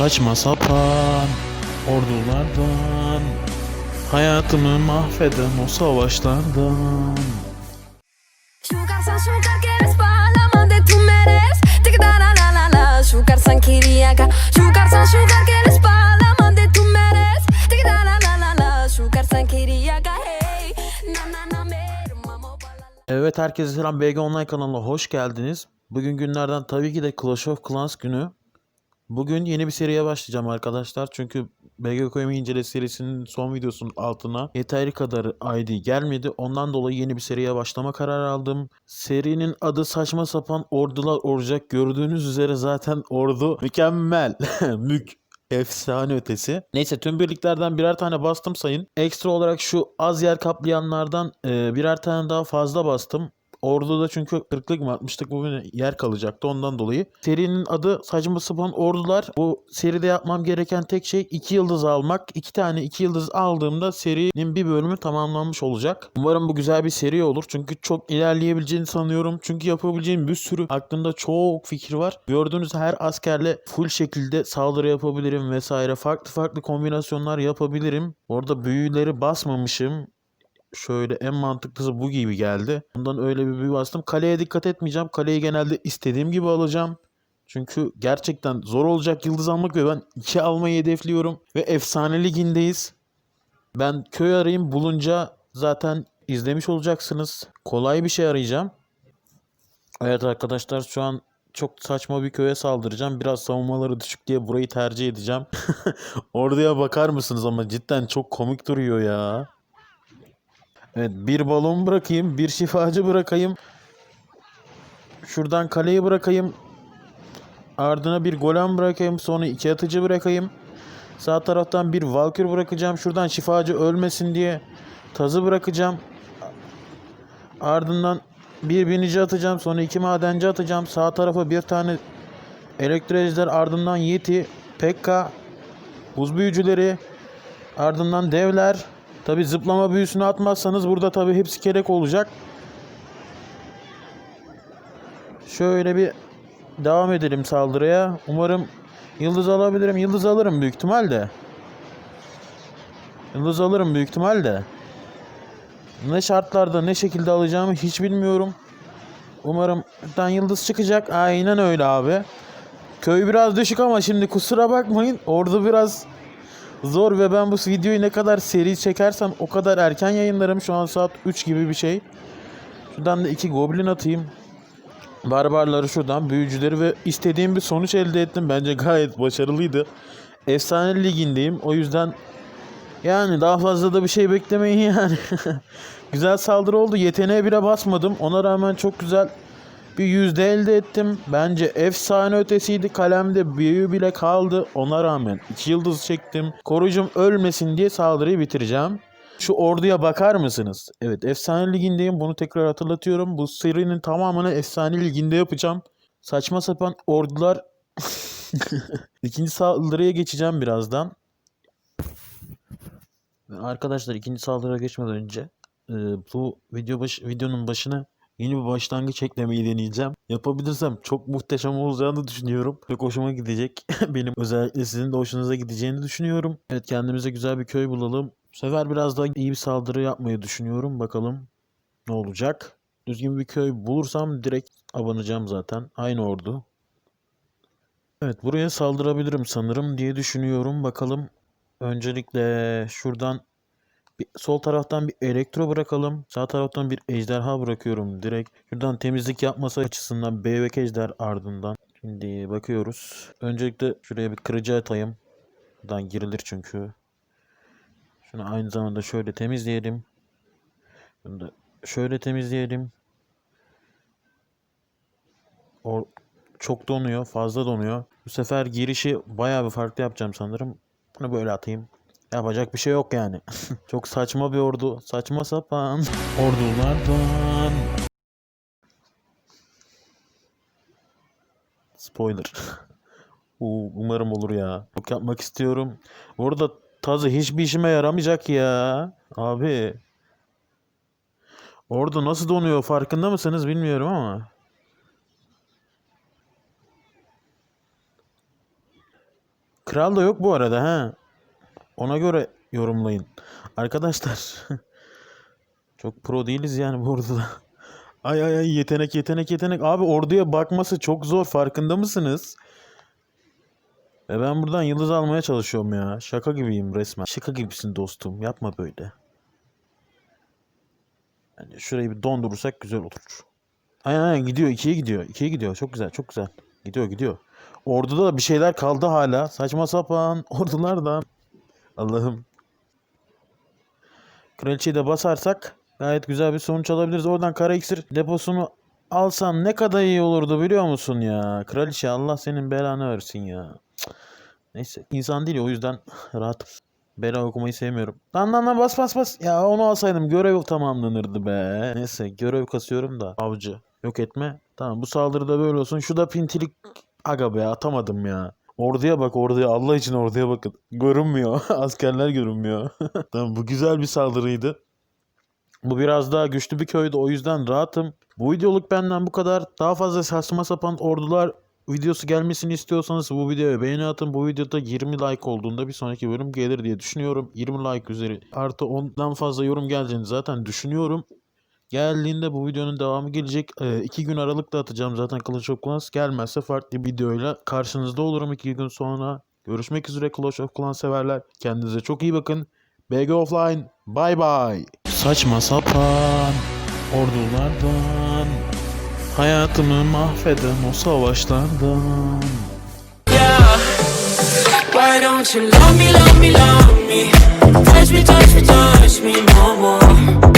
saçma sapan ordulardan Hayatımı mahveden o savaşlardan. Evet herkese selam. BG Online kanalına hoş geldiniz. Bugün günlerden tabii ki de Clash of Clans günü. Bugün yeni bir seriye başlayacağım arkadaşlar. Çünkü BG Koyma İncele serisinin son videosunun altına yeteri kadar ID gelmedi. Ondan dolayı yeni bir seriye başlama kararı aldım. Serinin adı saçma sapan ordular olacak. Gördüğünüz üzere zaten ordu mükemmel. Mük. Efsane ötesi. Neyse tüm birliklerden birer tane bastım sayın. Ekstra olarak şu az yer kaplayanlardan e, birer tane daha fazla bastım. Orduda çünkü 40'lık mı 60'lık mı yer kalacaktı ondan dolayı. Serinin adı saçma sapan ordular. Bu seride yapmam gereken tek şey 2 yıldız almak. 2 tane 2 yıldız aldığımda serinin bir bölümü tamamlanmış olacak. Umarım bu güzel bir seri olur. Çünkü çok ilerleyebileceğini sanıyorum. Çünkü yapabileceğim bir sürü aklımda çok fikir var. Gördüğünüz her askerle full şekilde saldırı yapabilirim vesaire. Farklı farklı kombinasyonlar yapabilirim. Orada büyüleri basmamışım şöyle en mantıklısı bu gibi geldi. Ondan öyle bir büyü bastım. Kaleye dikkat etmeyeceğim. Kaleyi genelde istediğim gibi alacağım. Çünkü gerçekten zor olacak yıldız almak ve ben 2 almayı hedefliyorum. Ve efsane ligindeyiz. Ben köy arayayım bulunca zaten izlemiş olacaksınız. Kolay bir şey arayacağım. Evet arkadaşlar şu an çok saçma bir köye saldıracağım. Biraz savunmaları düşük diye burayı tercih edeceğim. Orduya bakar mısınız ama cidden çok komik duruyor ya. Evet bir balon bırakayım, bir şifacı bırakayım. Şuradan kaleyi bırakayım. Ardına bir golem bırakayım. Sonra iki atıcı bırakayım. Sağ taraftan bir valkür bırakacağım. Şuradan şifacı ölmesin diye tazı bırakacağım. Ardından bir binici atacağım. Sonra iki madenci atacağım. Sağ tarafa bir tane elektrejder. Ardından yeti, pekka, buz büyücüleri. Ardından devler. Tabi zıplama büyüsünü atmazsanız burada tabi hepsi kerek olacak. Şöyle bir devam edelim saldırıya. Umarım yıldız alabilirim. Yıldız alırım büyük ihtimalle. Yıldız alırım büyük ihtimalle. Ne şartlarda ne şekilde alacağımı hiç bilmiyorum. Umarım buradan yıldız çıkacak. Aynen öyle abi. Köy biraz düşük ama şimdi kusura bakmayın. Orada biraz zor ve ben bu videoyu ne kadar seri çekersem o kadar erken yayınlarım. Şu an saat 3 gibi bir şey. Şuradan da iki goblin atayım. Barbarları şuradan, büyücüleri ve istediğim bir sonuç elde ettim. Bence gayet başarılıydı. Efsane ligindeyim. O yüzden yani daha fazla da bir şey beklemeyin yani. güzel saldırı oldu. Yeteneğe bile basmadım. Ona rağmen çok güzel bir yüzde elde ettim. Bence efsane ötesiydi. Kalemde büyü bile kaldı. Ona rağmen 2 yıldız çektim. Korucum ölmesin diye saldırıyı bitireceğim. Şu orduya bakar mısınız? Evet efsane ligindeyim. Bunu tekrar hatırlatıyorum. Bu serinin tamamını efsane liginde yapacağım. Saçma sapan ordular. İkinci saldırıya geçeceğim birazdan. Arkadaşlar ikinci saldırıya geçmeden önce e, bu video baş, videonun başına yeni bir başlangıç eklemeyi deneyeceğim. Yapabilirsem çok muhteşem olacağını düşünüyorum. Çok hoşuma gidecek. Benim özellikle sizin de hoşunuza gideceğini düşünüyorum. Evet kendimize güzel bir köy bulalım. Bu sefer biraz daha iyi bir saldırı yapmayı düşünüyorum. Bakalım ne olacak. Düzgün bir köy bulursam direkt abanacağım zaten. Aynı ordu. Evet buraya saldırabilirim sanırım diye düşünüyorum. Bakalım. Öncelikle şuradan bir, sol taraftan bir elektro bırakalım. Sağ taraftan bir ejderha bırakıyorum direkt. Şuradan temizlik yapması açısından bebek ejder ardından. Şimdi bakıyoruz. Öncelikle şuraya bir kırıcı atayım. Buradan girilir çünkü. Şunu aynı zamanda şöyle temizleyelim. Bunu da şöyle temizleyelim. O çok donuyor, fazla donuyor. Bu sefer girişi bayağı bir farklı yapacağım sanırım. Bunu böyle atayım. Yapacak bir şey yok yani. Çok saçma bir ordu. Saçma sapan ordulardan. Spoiler. Umarım olur ya. Çok yapmak istiyorum. Orada tazı hiçbir işime yaramayacak ya. Abi. Orada nasıl donuyor farkında mısınız bilmiyorum ama. Kral da yok bu arada ha. Ona göre yorumlayın. Arkadaşlar. çok pro değiliz yani bu orduda. Ay ay ay yetenek yetenek yetenek. Abi orduya bakması çok zor farkında mısınız? Ve ben buradan yıldız almaya çalışıyorum ya. Şaka gibiyim resmen. Şaka gibisin dostum. Yapma böyle. Yani şurayı bir dondurursak güzel olur. Aynen aynen gidiyor. ikiye gidiyor. ikiye gidiyor. Çok güzel çok güzel. Gidiyor gidiyor. Orduda da bir şeyler kaldı hala. Saçma sapan ordulardan. Allah'ım. Kraliçeyi de basarsak gayet güzel bir sonuç alabiliriz. Oradan kara iksir deposunu alsam ne kadar iyi olurdu biliyor musun ya? Kraliçe Allah senin belanı versin ya. Neyse insan değil o yüzden rahatım. Bela okumayı sevmiyorum. Lan lan lan bas bas bas. Ya onu alsaydım görev tamamlanırdı be. Neyse görev kasıyorum da. Avcı. Yok etme. Tamam bu saldırıda böyle olsun. Şu da pintilik. Aga be atamadım ya. Orduya bak orduya. Allah için orduya bakın. Görünmüyor. Askerler görünmüyor. tamam bu güzel bir saldırıydı. Bu biraz daha güçlü bir köydü o yüzden rahatım. Bu videoluk benden bu kadar. Daha fazla saçma sapan ordular videosu gelmesini istiyorsanız bu videoya beğeni atın. Bu videoda 20 like olduğunda bir sonraki bölüm gelir diye düşünüyorum. 20 like üzeri artı 10'dan fazla yorum geleceğini zaten düşünüyorum. Geldiğinde bu videonun devamı gelecek. 2 gün aralıkta atacağım zaten Clash of Clans. Gelmezse farklı bir videoyla karşınızda olurum 2 gün sonra. Görüşmek üzere Clash of Clans severler. Kendinize çok iyi bakın. BG Offline. Bye bye. Saçma sapan ordulardan Hayatımı mahveden o savaşlardan Why don't you love me, love me, love me? Touch me, touch me, touch me no more.